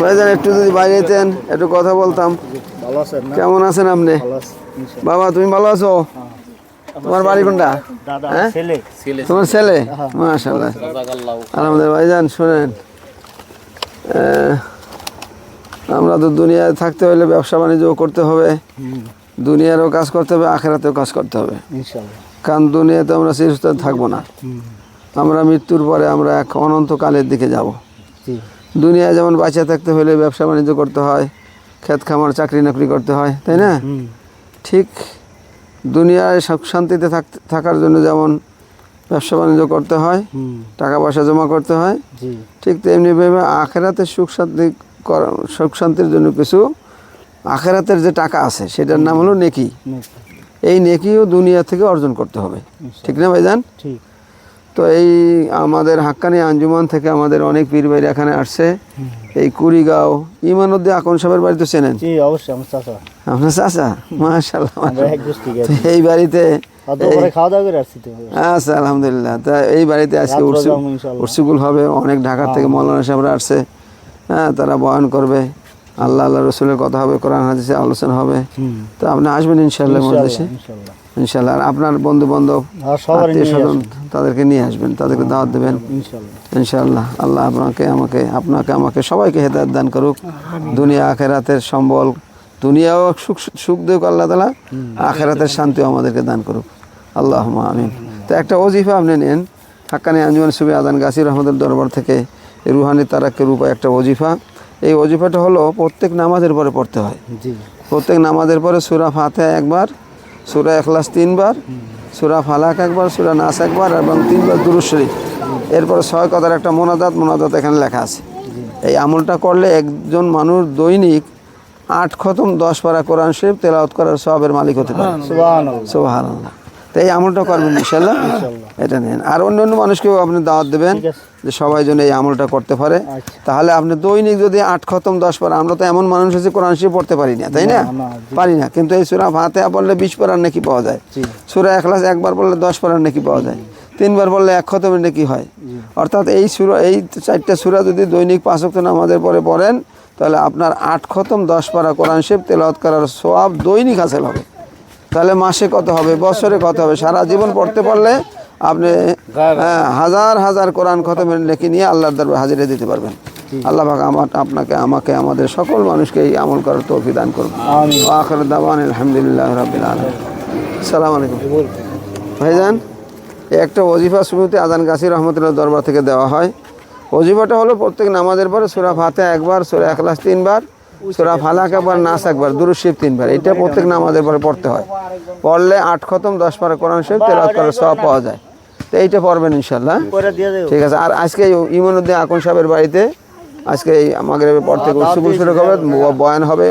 ভাইজান একটু যদি বাইরে যেতেন একটু কথা বলতাম। ভালো আছেন না? কেমন আছেন আপনি? ভালো আছি ইনশাআল্লাহ। বাবা তুমি ভালো আছো? তোমার বাড়ি কোনটা? দাদা হ্যাঁ? তোমার ছেলে? মাশাল্লাহ আলহামদুলিল্লাহ ভাইজান শোনেন। আমরা তো দুনিয়ায় থাকতে হলে ব্যবসা বাণিজ্য করতে হবে। দুনিয়ারও কাজ করতে হবে আখেরাতেও কাজ করতে হবে। কারণ দুনিয়াতে আমরা চিরস্থায়ী থাকব না। আমরা মৃত্যুর পরে আমরা এক অনন্তকালের দিকে যাব। জি। দুনিয়ায় যেমন বাঁচা থাকতে হলে ব্যবসা বাণিজ্য করতে হয় ক্ষেত খামার চাকরি নাকরি করতে হয় তাই না? ঠিক দুনিয়ায় সুখ শান্তিতে থাকতে থাকার জন্য যেমন ব্যবসা বাণিজ্য করতে হয় টাকা পয়সা জমা করতে হয় ঠিক তেমনিভাবে আখেরাতে সুখ শান্তি করা- সুখ শান্তির জন্য কিছু আখেরাতের যে টাকা আছে সেটার নাম হলো নেকি। নেকি। এই নেকিও দুনিয়া থেকে অর্জন করতে হবে। ঠিক না ভাইজান? ঠিক। তো এই আমাদের হাক্কানি আঞ্জুমান থেকে আমাদের অনেক পীর ভাইরা এখানে আসছে। এই কুড়িগাঁও ইমানুদ্দিন আকন সাহেবের বাড়ি তো চেনেন? অবশ্যই আমার চাচা। আপনার চাচা? মাশাল্লাহ এই বাড়িতে আচ্ছা আলহামদুলিল্লাহ। তা এই বাড়িতে আজকে উর্সুগুল হবে অনেক ঢাকার থেকে মৌলানা সাহেবরা আসছে। হ্যাঁ তারা বয়ান করবে। আল্লাহ আল্লাহ রসুলের কথা হবে কোরআন হাদিসে আলোচনা হবে। তো আপনি আসবেন ইনশাল্লাহ ইনশাআল্লাহ। ইনশাল্লাহ। আর আপনার বন্ধু বান্ধব আত্মীয় স্বজন তাদেরকে নিয়ে আসবেন তাদেরকে দাওয়াত দেবেন। ইনশাআল্লাহ ইনশাআল্লাহ আল্লাহ আপনাকে আমাকে আপনাকে আমাকে সবাইকে হেদায়ত দান করুক। দুনিয়া আখেরাতের সম্বল দুনিয়াও সুখ সুখ দেখ আল্লাহ তালা আখেরাতের শান্তিও আমাদেরকে দান করুক। আল্লাহ আমিন। তো একটা অজিফা আপনি নেন। হাক্কানি আঞ্জুমান সুবি আদান গাছির রহমদের দরবার থেকে রুহানি তারাক্কের উপায় একটা অজিফা এই অজিফাটা হলো প্রত্যেক নামাজের পরে পড়তে হয়। জি। প্রত্যেক নামাজের পরে সুরা ফাতে একবার সুরা এখলাস তিনবার সুরা ফালাক একবার সুরা নাস একবার এবং তিনবার দুরুশরী এরপর ছয় কথার একটা মোনাজাত মোনাজাত এখানে লেখা আছে। এই আমলটা করলে একজন মানুষ দৈনিক আট খতম দশ পারা কোরআন শরীফ তেলাওত করার সবের মালিক হতে পারে। সুবাহ তো এই আমলটা করবেন ইনশাল্লাহ এটা নেন। আর অন্য অন্য মানুষকেও আপনি দাওয়াত দেবেন যে সবাই যেন এই আমলটা করতে পারে। আচ্ছা। তাহলে আপনি দৈনিক যদি আট খতম দশ পারা আমরা তো এমন মানুষ আছে কোরআন শরীফ পড়তে পারি না তাই না? পারি না। কিন্তু এই সুরা ফাতে পড়লে বিশ পারার নাকি পাওয়া যায়। সুরা এখলাস একবার পড়লে দশ পারার নাকি পাওয়া যায়। তিনবার পড়লে এক খতমের নাকি হয়। অর্থাৎ এই সুরা এই চারটা সুরা যদি দৈনিক পাঁচ ওয়াক্ত নামাজের পরে পড়েন তাহলে আপনার আট খতম দশ পারা কোরআন শরীফ তেলাওয়াত করার সোয়াব দৈনিক হাসিল হবে। তাহলে মাসে কত হবে? বছরে কত হবে? সারা জীবন পড়তে পারলে আপনি হ্যাঁ, হাজার হাজার কোরআন খতমের লেখি নিয়ে আল্লাহর দরবার হাজিরে দিতে পারবেন। আল্লাহ পাক আমার আপনাকে আমাকে আমাদের সকল মানুষকে এই আমল করার তৌফিক দান। আখর দাওয়ান আলহামদুলিল্লাহ আলামিন। আসসালামু আলাইকুম। ভাইজান একটা ওজিফা সুমিতে আদান গাছির রহমতুল্লাহ দরবার থেকে দেওয়া হয়। ওজিফাটা হলো প্রত্যেক নামাজের পরে সুরা ফাতে একবার সুরা একলাস তিনবার। সুরা ফালাক একবার নাস একবার দুরুশিব তিনবার। এটা প্রত্যেক নামাজের পরে পড়তে হয়। পড়লে আট খতম দশ পারা কোরআন শরীফ তেলাওয়াত করার সব পাওয়া যায়। তো এইটা পড়বেন ইনশাল্লাহ ঠিক আছে আর আজকে ইমানুদ্দিন আকন সাহেবের বাড়িতে আজকে এই আমাদের পর থেকে উৎসব শুরু হবে বয়ান হবে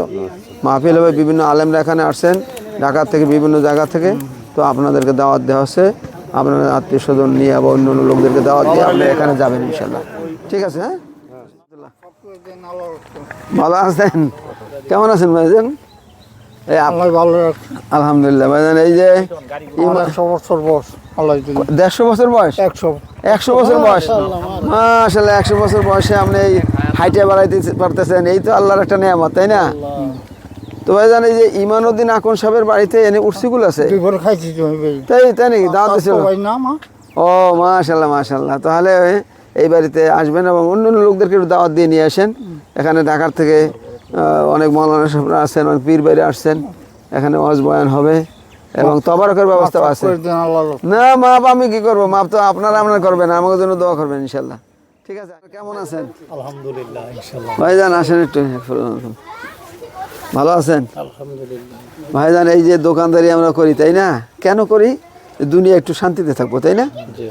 মাহফিল হবে বিভিন্ন আলেমরা এখানে আসছেন ঢাকা থেকে বিভিন্ন জায়গা থেকে। তো আপনাদেরকে দাওয়াত দেওয়া হচ্ছে। আপনার আত্মীয় স্বজন নিয়ে বা অন্য অন্য লোকদেরকে দাওয়াত দিয়ে আপনি এখানে যাবেন ইনশাল্লাহ ঠিক আছে হ্যাঁ? ভালো আছেন? কেমন আছেন ভাইজান? এই আল্লাহ ভালো আলহামদুলিল্লাহ ভাইজান এই যে একশো বছর বয়স আল্লাহ দেড়শো বছর বয়স? একশো। একশো বছর বয়স? মাশাল্লাহ একশো বছর বয়সে আপনি এই হাইটে বাড়াইতে পারতেছেন। এই তো আল্লাহর একটা নিয়ামত তাই না? তো ভাই জানি যে ইমানুদ্দিন আকন সাহেবের বাড়িতে এনে উর্সিগুল আছে? তাই তাই নাকি? দাওয়াত দিছিল? মা ও মাশাল্লাহ মাশাল্লাহ তাহলে এই বাড়িতে আসবেন এবং অন্য অন্য লোকদেরকে একটু দাওয়াত দিয়ে নিয়ে আসেন। এখানে ঢাকার থেকে অনেক মৌলানা সাহেবরা আসছেন অনেক পীর বাইরে আসছেন। এখানে ওয়াজ বয়ান হবে এবং তবারকের ব্যবস্থা আছে। না মাপ আমি কি করব? মাপ তো আপনারা আপনারা করবেন আমাদের জন্য দোয়া করবেন ইনশাল্লাহ। ঠিক আছে কেমন আছেন? আলহামদুলিল্লাহ ইনশাআল্লাহ ভাইজান আসেন একটু। ভালো আছেন? আলহামদুলিল্লাহ। ভাইজান এই যে দোকানদারি আমরা করি তাই না? কেন করি? দুনিয়া একটু শান্তিতে থাকব তাই না? জি।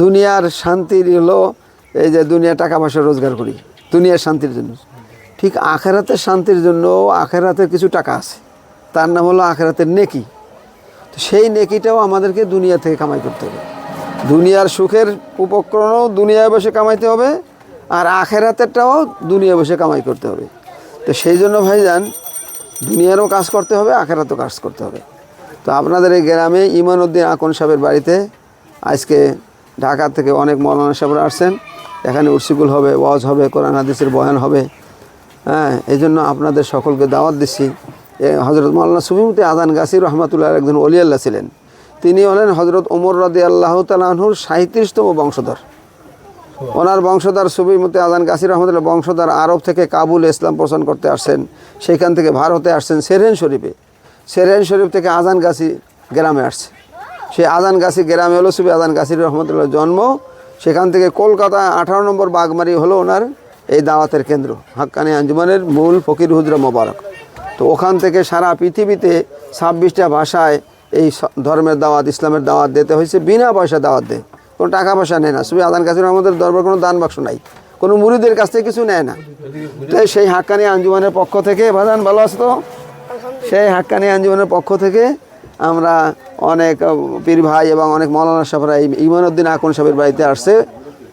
দুনিয়ার শান্তির হলো এই যে দুনিয়া টাকা পয়সা রোজগার করি, দুনিয়ার শান্তির জন্য। ঠিক আখেরাতের শান্তির জন্য আখেরাতের কিছু টাকা আছে। তার নাম হলো আখেরাতের নেকি। তো সেই নেকিটাও আমাদেরকে দুনিয়া থেকে কামাই করতে হবে। দুনিয়ার সুখের উপকরণও দুনিয়ায় বসে কামাইতে হবে আর আখেরাতেরটাও দুনিয়ায় বসে কামাই করতে হবে। তো সেই জন্য ভাইজান, দুনিয়ারও কাজ করতে হবে, আখেরাতেও কাজ করতে হবে। তো আপনাদের এই গ্রামে ইমানউদ্দিন আকন সাহেবের বাড়িতে আজকে ঢাকা থেকে অনেক মৌলানা সাহেবরা আসছেন। এখানে উর্সিকুল হবে, ওয়াজ হবে, কোরআন, হাদিসের বয়ান হবে। হ্যাঁ এই জন্য আপনাদের সকলকে দাওয়াত দিচ্ছি। হজরত মৌলানা সুফিমতি আদান গাছির রহমতুল্লাহ একজন অলিয়াল্লাহ ছিলেন। তিনি হলেন হজরত ওমর রদি আল্লাহ তালাহুর সাঁত্রিশতম বংশধর। ওনার বংশধর সুবিমতি আজান কাসির রহমতুল্লাহ বংশধর আরব থেকে কাবুল ইসলাম পোষণ করতে আসছেন। সেখান থেকে ভারতে আসছেন সেরেন শরীফে। সেরেন শরীফ থেকে আজান গাছি গ্রামে আসছে। সেই আজান গাছি গ্রামে হলো সুবি আজান গাছির রহমতুল্লাহ জন্ম। সেখান থেকে কলকাতা আঠারো নম্বর বাগমারি হলো ওনার এই দাওয়াতের কেন্দ্র হাক্কানি আঞ্জুমানের মূল ফকির হুজরা মোবারক। তো ওখান থেকে সারা পৃথিবীতে ছাব্বিশটা ভাষায় এই ধর্মের দাওয়াত ইসলামের দাওয়াত দিতে হয়েছে বিনা পয়সা দাওয়াত দেয়। কোনো টাকা পয়সা নেয় না। শুধু আদান কাছে আমাদের দরবার কোনো দান বাক্স নাই। কোনো মুরিদের কাছ থেকে কিছু নেয় না। তো সেই হাক্কানি আঞ্জুমানের পক্ষ থেকে ভাজান ভালো আসতো সেই হাক্কানি আঞ্জুমানের পক্ষ থেকে আমরা অনেক পীর ভাই এবং অনেক মৌলানা সাহেবরা এই ইমানুদ্দিন আকন সাহেবের বাড়িতে আসছে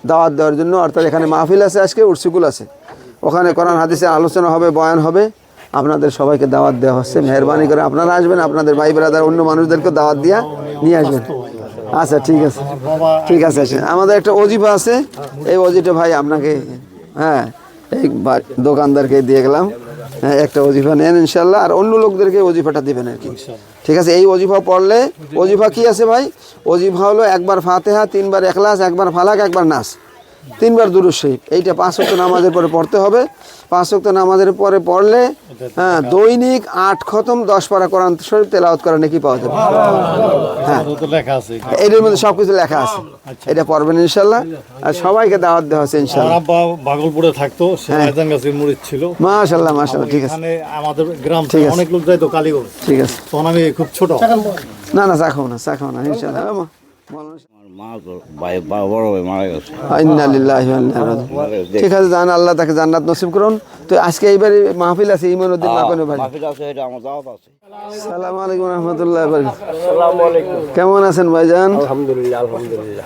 দাওয়াত দেওয়ার জন্য। অর্থাৎ এখানে মাহফিল আছে, আজকে উর্সিকুল আছে। ওখানে কোরআন, হাদিসের আলোচনা হবে, বয়ান হবে। আপনাদের সবাইকে দাওয়াত দেওয়া হচ্ছে। মেহরবানি করে আপনারা আসবেন, আপনাদের ভাই ব্রাদার অন্য মানুষদেরকে দাওয়াত দিয়া নিয়ে আসবেন। আচ্ছা ঠিক আছে। ঠিক আছে আচ্ছা। আমাদের একটা অজিফা আছে। এই অজিটা ভাই আপনাকে হ্যাঁ এই দোকানদারকে দিয়ে গেলাম। একটা অজিফা নেন ইনশাল্লাহ আর অন্য লোকদেরকে অজিফাটা দিবেন আর কি। ঠিক আছে, এই অজিফা পড়লে অজিফা কি আছে ভাই? অজিফা হলো একবার ফাতেহা, তিনবার এখলাস, একবার ফালাক, একবার নাস। তিনবার দুরুদ শরীফ। এইটা পাঁচ ওয়াক্ত নামাজের পরে পড়তে হবে। পাঁচ ওয়াক্ত নামাজের পরে পড়লে হ্যাঁ দৈনিক আট খতম দশ পারা কোরআন শরীফ তেলাওয়াত করা নাকি পাওয়া যাবে। হ্যাঁ। তো লেখা আছে এটার মধ্যে সব কিছু লেখা আছে। এটা পড়বেন ইনশাল্লাহ। আর সবাইকে দাওয়াত দেওয়া হচ্ছে আমার ইনশাল্লাহ। আব্বা ভাগলপুরে থাকতো গাছের মুড়িদ ছিল। মাশাল্লাহ মাশাল্লাহ ঠিক আছে। এখানে আমাদের গ্রাম ঠিক থেকে আছে। অনেক লোক যায় তো কালীগঞ্জ। ঠিক আছে। তখন আমি খুব ছোট। না না চা না চা না ইনশাল্লাহ। আমা, বলো। মা তো ভাই বা- বড় ভাই মারা গেছে। ইন্না লিল্লাহি ওয়া ইন্না ইলাইহি রাজিউন। ঠিক আছে জান আল্লাহ তাকে জান্নাত নসিব করুন। তো আজকে এইবারে মাহফিল আছে ইমানুদ্দিন মাকনের বাড়ি। মাফিল আছে এটা আমার দাওয়াত আছে। সালাম আলাইকুম রহমতুল্লাহ কেমন আছেন ভাইজান? আলহামদুলিল্লাহ আলহামদুলিল্লাহ।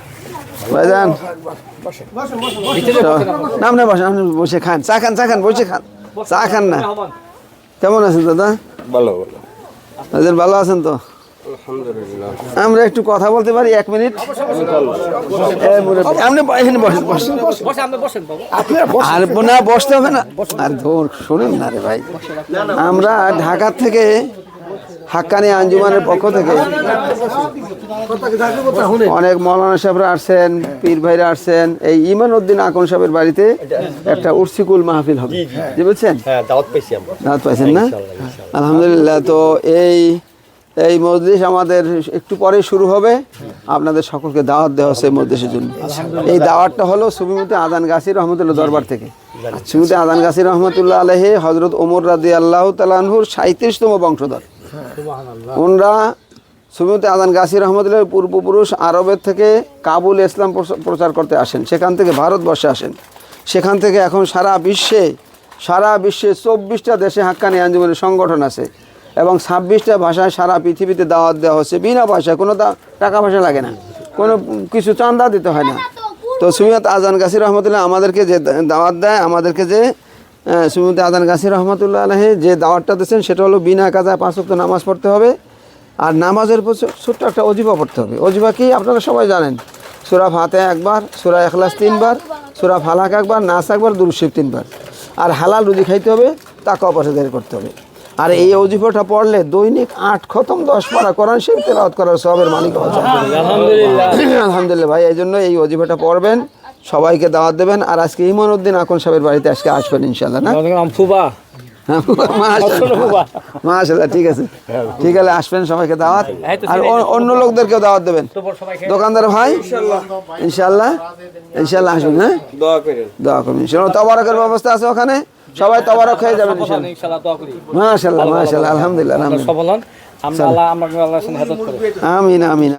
ভাইজান? নামনে বসে আপনি বসে খান। চা খান চা খান বসে খান। চা খান না। কেমন আছেন দাদা? ভালো ভালো। ভালো আছেন তো? আমরা একটু কথা বলতে পারি এক মিনিট। এই আপনি এখানে বসেন বসেন আর না বসতে হবে না? আর ধর শুনুন না রে ভাই। আমরা ঢাকা থেকে হাক্কানি আঞ্জুমানের পক্ষ থেকে অনেক মৌলানা সাহেবরা আসছেন পীর ভাইরা আসছেন। এই ইমান উদ্দিন আকন সাহেবের বাড়িতে একটা উর্সিকুল মাহফিল হবে। জি বুঝছেন? হ্যাঁ দাওয়াত পেয়েছি আমরা। দাওয়াত পাইছেন না? আলহামদুলিল্লাহ তো এই এই মজলিস আমাদের একটু পরে শুরু হবে। আপনাদের সকলকে দাওয়াত দেওয়া হচ্ছে এই মজলিসের জন্য। এই দাওয়াতটা হলো সুবিমতি আদান গাছির রহমতুল্লাহ দরবার থেকে। সুবিমতি আদান গাছির রহমতুল্লাহ আলহে হজরত ওমর রাদি আল্লাহ তালাহুর সাঁত্রিশতম বংশধর। ওনরা সুবিমতি আদান গাছির রহমতুল্লাহ পূর্বপুরুষ আরবের থেকে কাবুল ইসলাম প্রচ- প্রচার করতে আসেন। সেখান থেকে ভারতবর্ষে আসেন। সেখান থেকে এখন সারা বিশ্বে সারা বিশ্বে চব্বিশটা দেশে হাক্কানি আঞ্জুমানের সংগঠন আছে। এবং ছাব্বিশটা ভাষায় সারা পৃথিবীতে দাওয়াত দেওয়া হচ্ছে। বিনা পয়সায়, কোনো টাকা পয়সা লাগে না। কোনো কিছু চান্দা দিতে হয় না। তো সুমিয়ত আজান গাছির রহমতুল্লাহ আমাদেরকে যে দাওয়াত দেয়, আমাদেরকে যে সুমিয়ত আজান গাছির রহমতুল্লাহ আলহে যে দাওয়াতটা দিচ্ছেন সেটা হলো বিনা কাজায় পাঁচ ওয়াক্ত নামাজ পড়তে হবে। আর নামাজের ছোট্ট একটা অজিবা পড়তে হবে। অজিবা কি আপনারা সবাই জানেন? সুরা ফাতে একবার, সুরা এখলাস তিনবার, সুরা ফালাক একবার নাচ একবার দুরুশিব তিনবার। আর হালাল রুজি খাইতে হবে তাকে অপসাদারি করতে হবে। আর এই অজিফাটা পড়লে দৈনিক আট খতম দশ পারা কোরআন শিব তেলাওয়াত করার সবের মালিক আলহামদুলিল্লাহ। ভাই এই জন্য এই অজিফাটা পড়বেন সবাইকে দাওয়াত দেবেন আর আজকে ইমানুদ্দিন আকন সাহেবের বাড়িতে আজকে আসবেন ইনশাল্লাহ না? ফুবা। মাশাআল্লাহ। মাশাআল্লাহ ঠিক আছে। ঠিক আছে আসবেন সবাইকে দাওয়াত। আর অন্য লোকদেরকেও দাওয়াত দেবেন। দোকানদার ভাই? ইনশাল্লাহ ইনশাল্লাহ আসবেন হ্যাঁ? দোয়া করুন ইনশাল্লাহ তবারকের ব্যবস্থা আছে ওখানে? সবাই তবারক খেয়ে যাবেন মাশাআল্লাহ মাশাআল্লাহ আলহামদুলিল্লাহ আলহামদুলিল্লাহ আমিন আমিন।